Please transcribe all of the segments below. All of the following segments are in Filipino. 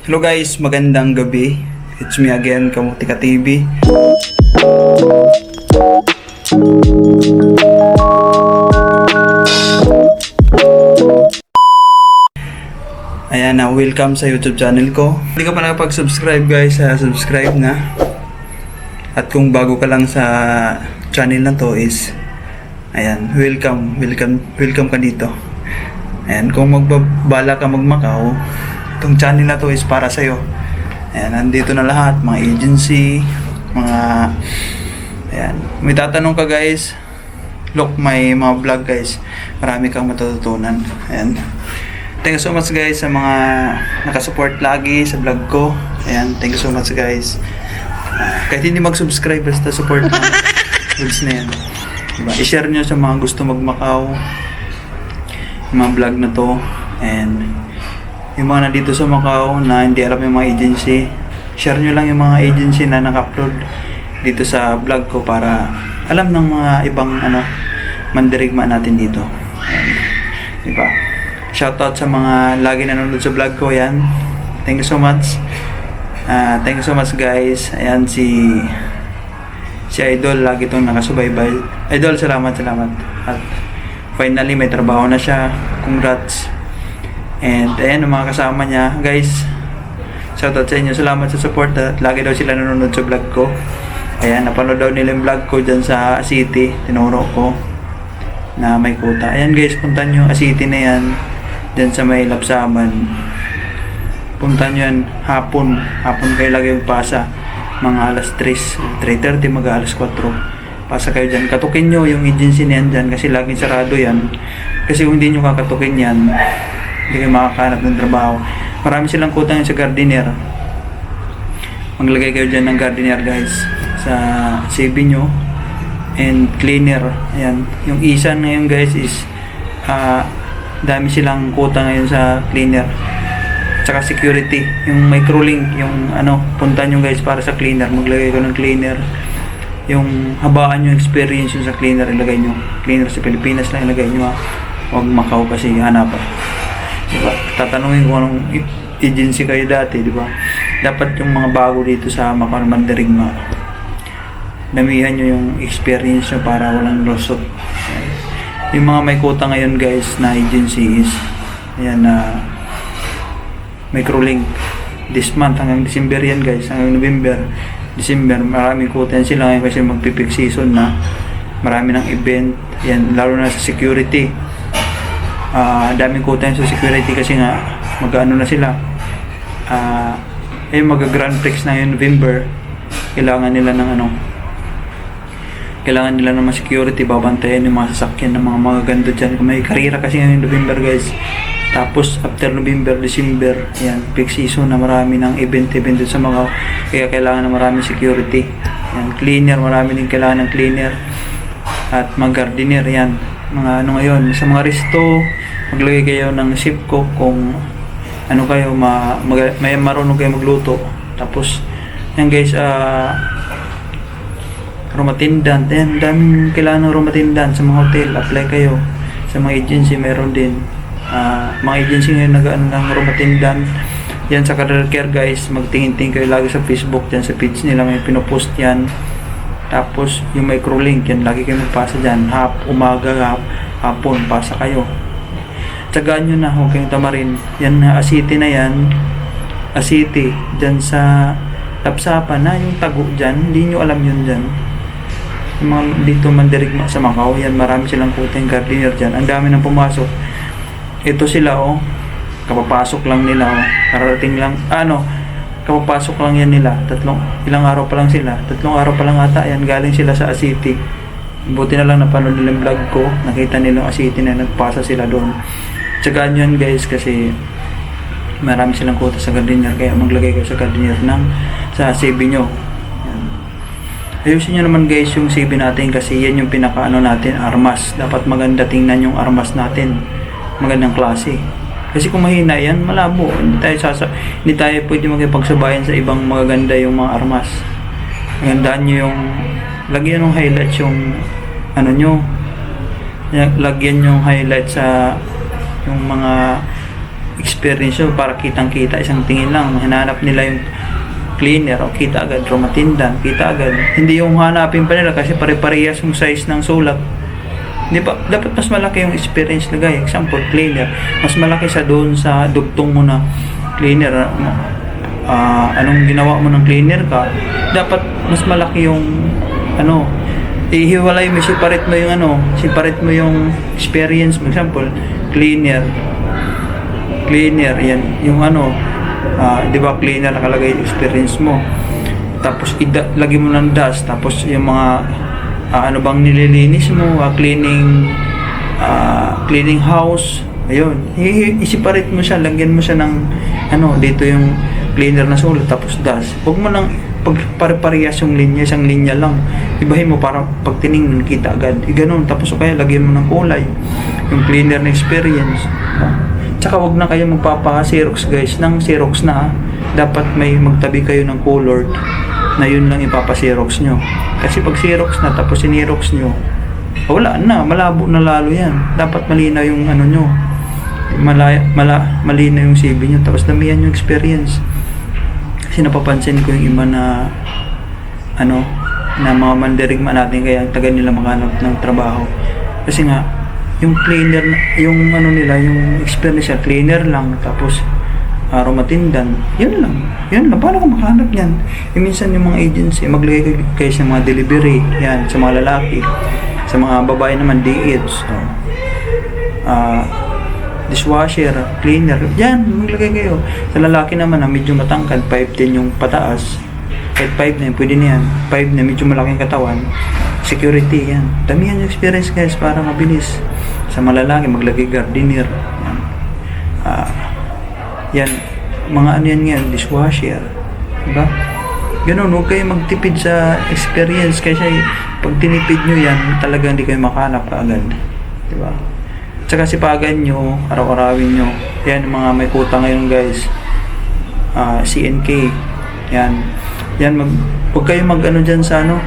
Hello guys, magandang gabi. It's me again, Kamutika TV. Ayan na, welcome sa YouTube channel ko. Hindi ka pa nakapag-subscribe guys, ah, subscribe na. At kung bago ka lang sa channel na to is Ayan, welcome, welcome, welcome ka dito. Ayan, kung magbabala ka magmakaw, itong channel na to is para sa'yo. Ayan, nandito na lahat, mga agency, mga... Ayan, may tatanong ka guys, look, may mga vlog guys, marami kang matututunan. Ayan. Thank you so much guys sa mga nakasupport lagi sa vlog ko. Ayan, thank you so much guys. Ah, kahit hindi mag-subscribe, basta support mo. Goods na yan. Diba? I-share nyo sa mga gusto mag-Macau. Yung mga vlog na to. And yung mga nandito sa Macau na hindi alam yung mga agency, share nyo lang yung mga agency na naka-upload dito sa vlog ko para alam ng mga ibang ano mandirigma natin dito. Ayan. Diba? Shoutout sa mga lagi nanonood sa vlog ko. Yan. Thank you so much. Ah, thank you so much guys. Ayan si si Idol lagi itong nakasubaybay. Idol, salamat, salamat. At finally may trabaho na siya. Congrats. And ayan mga kasama niya. Guys, shoutout sa inyo. Salamat sa support. At lagi daw sila nanonood sa vlog ko. Ayan, napanood daw nila yung vlog ko dyan sa City. Tinuro ko na may kuta. Ayan guys, punta nyo. City na yan. Dyan sa may Lapsaman. Punta nyo yan hapon. Hapon kayo lagi magpasa. Mga alas 3. 3.30 mag alas 4. Pasa kayo dyan. Katukin nyo yung agency na yan dyan kasi laging sarado yan. Kasi kung hindi nyo kakatukin yan, hindi kayo makakahanap ng trabaho. Marami silang kutang sa gardener. Maglagay kayo dyan ng gardener guys sa CV nyo and cleaner. Ayan. Yung isan ngayon guys is ah, dami silang kuta ngayon sa cleaner tsaka security yung microlink yung ano punta nyo guys para sa cleaner maglagay ko ng cleaner yung habaan yung experience yung sa cleaner ilagay nyo cleaner sa Pilipinas lang ilagay nyo ha huwag Macau kasi hanap pa diba tatanungin ko anong agency kayo dati diba dapat yung mga bago dito sa Macau Mandarigma damihan nyo yung experience nyo para walang losot. Yung mga may quota ngayon guys na agency is ayan na microlink. This month hanggang December yan guys. Hanggang November December maraming quota yan sila ngayon kasi magpipik season na. Marami ng event. Yan lalo na sa security ah daming quota sa security kasi nga mag-ano na sila ah eh mag Grand Prix na yun November kailangan nila ng ano kailangan nila ng mga security, babantayan yung mga sasakyan ng mga mga ganda dyan. Kung may karira kasi ngayon November guys. Tapos after November, December, yan, peak season na marami ng event-event dun sa mga kaya kailangan ng maraming security. Yan, cleaner, marami din kailangan ng cleaner. At mga gardener, yan. Mga ano ngayon, sa mga resto, maglagay kayo ng ship ko kung ano kayo, ma, mag, may marunong kayo magluto. Tapos, yan guys, ah, room attendant. Ayan, daming kailangan ng room attendant sa mga hotel. Apply kayo. Sa mga agency, meron din. Ah, mga agency ngayon nag-ano ng room attendant. Yan sa career care guys, magtingin-tingin kayo lagi sa Facebook, yan sa page nila may pinopost yan. Tapos yung microlink, yan lagi kayo magpasa dyan. Hap, umaga, hap, hapon, pasa kayo. Tsagaan nyo na, huwag kayong tamarin. Yan na, Asiti na yan. Asiti, dyan sa Tapsapa na, yung tago dyan, hindi nyo alam yun dyan yung mga dito mandirigma sa Macau, yan marami silang kuting gardener dyan. Ang dami nang pumasok. Ito sila oh, kapapasok lang nila oh. Kararating lang, ano, kapapasok lang yan nila. Tatlong, ilang araw pa lang sila. Tatlong araw pa lang ata, yan galing sila sa Asiti. Buti na lang napanood nila yung vlog ko. Nakita nila Asiti na nagpasa sila doon. Tsagaan yun guys kasi marami silang kuta sa gardener kaya maglagay kayo sa gardener ng sa CV nyo. Ayusin nyo naman guys yung CV natin kasi yan yung pinakaano natin, armas. Dapat maganda tingnan yung armas natin. Magandang klase. Kasi kung mahina yan, malabo. Hindi tayo, sasa hindi tayo pwede magipagsabayan sa ibang magaganda yung mga armas. Magandaan nyo yung, lagyan ng highlights yung, ano nyo, lagyan yung highlight sa yung mga experience nyo para kitang-kita isang tingin lang. Hinanap nila yung cleaner o kita agad, romatindan, kita agad. Hindi yung hanapin pa nila kasi pare-parehas yung size ng sulat. Di ba? Dapat mas malaki yung experience nila. Example, cleaner. Mas malaki sa doon sa dugtong mo na cleaner. ah, anong ginawa mo ng cleaner ka, dapat mas malaki yung ano, ihiwalay mo, separate mo yung ano, separate mo yung experience mo. Example, cleaner, cleaner, yan, yung ano, ah, di ba cleaner nakalagay yung experience mo. Tapos, ida, lagi mo ng dust, tapos yung mga, ah, ano bang nililinis mo, ah, cleaning, ah, cleaning house, ayun, i- i-separate mo siya, lagyan mo siya ng, ano, dito yung cleaner na sulat, tapos dust. Huwag mo lang, pag pare-parehas yung linya, isang linya lang, ibahin mo para pag tiningnan kita agad. E ganun, tapos o kaya lagyan mo ng kulay, yung cleaner na experience. Tsaka wag na kayo magpapa-xerox guys, ng xerox na. Dapat may magtabi kayo ng colored na yun lang ipapa-xerox nyo. Kasi pag xerox na tapos sinerox nyo, wala na, malabo na lalo yan. Dapat malinaw yung ano nyo. Malaya, mala, malinaw yung CV nyo, tapos damihan yung experience. Kasi napapansin ko yung iba na ano, na mga mandirigma natin kaya tagal nila makahanap ng trabaho. Kasi nga, yung cleaner, yung ano nila, yung experience niya, cleaner lang, tapos uh, rumatindan, yun lang. Yun lang. Paano ka makahanap yan? E minsan yung mga agency, maglagay kayo kayo sa mga delivery, yan, sa mga lalaki. Sa mga babae naman, DH. So, ah, dishwasher, cleaner, yan, maglagay kayo. Sa lalaki naman, na medyo matangkad, 5'10 yung pataas. Kahit 5 na yun, pwede na yan. 5 na medyo malaking katawan. Security, yan. Damihan yung experience guys para mabilis. Sa malalaki, maglagay gardener. Yan. Mga ano yan yan, dishwasher. Diba? Ganun, huwag kayo magtipid sa experience kasi pag tinipid nyo yan, talagang hindi kayo makahanap kaagad. Diba? Tsaka sipagan nyo, araw-arawin nyo. Yan, mga may kuta ngayon guys. Ah, CNK. Yan. Yan, mag, huwag kayo mag ano dyan sa ano,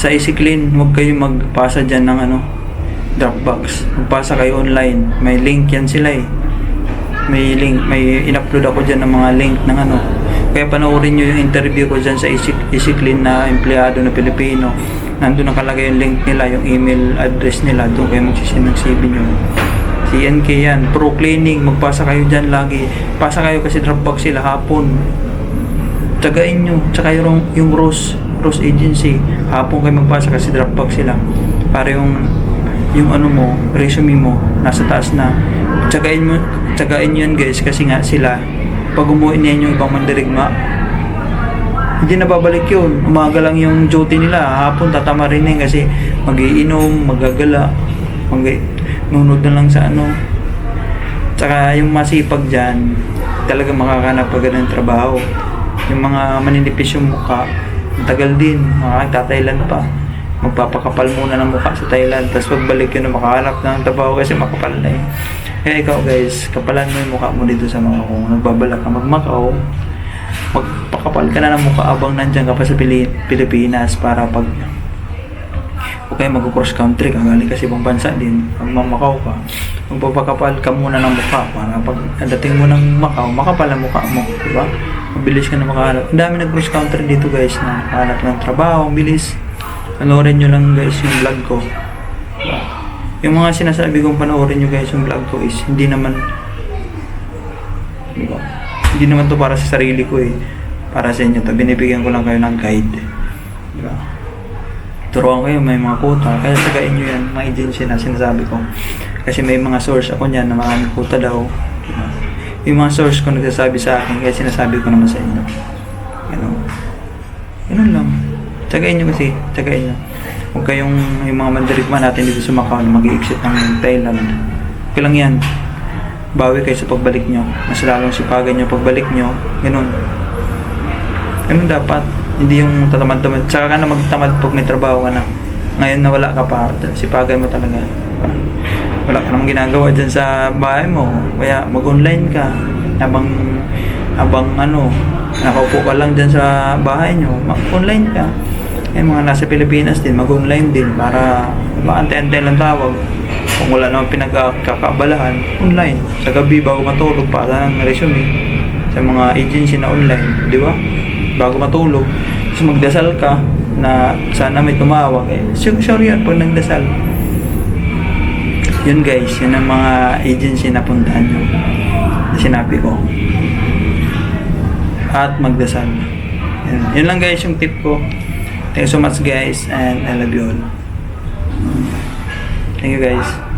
sa EasyClean, huwag kayo magpasa dyan ng ano, Dropbox. Magpasa kayo online. May link yan sila eh. May link, may in-upload ako dyan ng mga link ng ano. Kaya panoorin nyo yung interview ko dyan sa EasyClean na empleyado na Pilipino. Nandun nakalagay yung link nila, yung email address nila. Doon kayo magsisend ng CV nyo. CNK yan. Pro cleaning. Magpasa kayo dyan lagi. Pasa kayo kasi Dropbox sila hapon. Tsagain nyo. Tsaka yung, yung Rose, Rose Agency. Hapon kayo magpasa kasi Dropbox sila. Para yung yung ano mo, resume mo, nasa taas na. Tsagain mo, tsagain yan guys kasi nga sila, pag umuwi niya yung ibang mandirigma, hindi na babalik yun. Umaga lang yung duty nila. Hapon tatama rin yun kasi magiinom, magagala, mag nunod na lang sa ano. Tsaka yung masipag dyan, talaga makakanap agad ng trabaho. Yung mga maninipis yung mukha, tagal din, makakatailan pa. Magpapakapal muna ng mukha sa Thailand, tapos pagbalik yun na makahanap ng trabaho kasi makapal na eh. Kaya ikaw guys, kapalan mo yung mukha mo dito sa mga kung nagbabalak ka magmakaw, magpakapal ka na ng mukha abang nandyan ka pa sa Pili- Pilipinas para pag o kaya mag-cross country ka galing kasi ibang bansa din pag mamakaw ka magpapakapal ka muna ng mukha para pag dating mo ng Macau makapal ang mukha mo di ba mabilis ka na makahanap. Ang dami nag cross country dito guys na hanap ng trabaho ang bilis. Panoorin nyo lang guys yung vlog ko. Diba? Yung mga sinasabi kong panoorin nyo guys yung vlog ko is hindi naman hindi naman to para sa sarili ko eh. Para sa inyo to. Binibigyan ko lang kayo ng guide. Di ba? Turuan kayo may mga quota kaya sagain nyo yan mga agency na sinasabi ko. Kasi may mga source ako niyan na mga quota daw. Di ba? yung mga source ko nagsasabi sa akin kaya sinasabi ko naman sa inyo. Ganun ganun lang. Tsagain nyo kasi tsagain nyo huwag kayong yung mga mandirigma natin dito sa Macau na mag-i-exit ng Thailand. Okay lang yan. Bawi kayo sa pagbalik nyo. Mas lalong sipagan nyo pagbalik nyo. Ganun. Ganun dapat. Hindi yung tatamad-tamad. Tsaka ka na magtamad pag may trabaho ka na. Ngayon na wala ka pa sipagan mo talaga. Wala ka namang ginagawa dyan sa bahay mo. Kaya mag-online ka. Habang habang ano nakaupo ka lang dyan sa bahay nyo mag-online ka eh mga nasa Pilipinas din mag-online din para maantay-antay lang tawag Kung wala naman pinagkakaabalahan, online. Sa gabi, bago matulog, para ng resume sa mga agency na online, di ba? Bago matulog. Tapos magdasal ka na sana may tumawag. Eh, sure, yun pag nagdasal. Yun guys, yun ang mga agency na puntahan nyo. Na sinabi ko. At magdasal. Yun, yun lang guys yung tip ko. Thank you so much guys and I love you all. Thank you guys.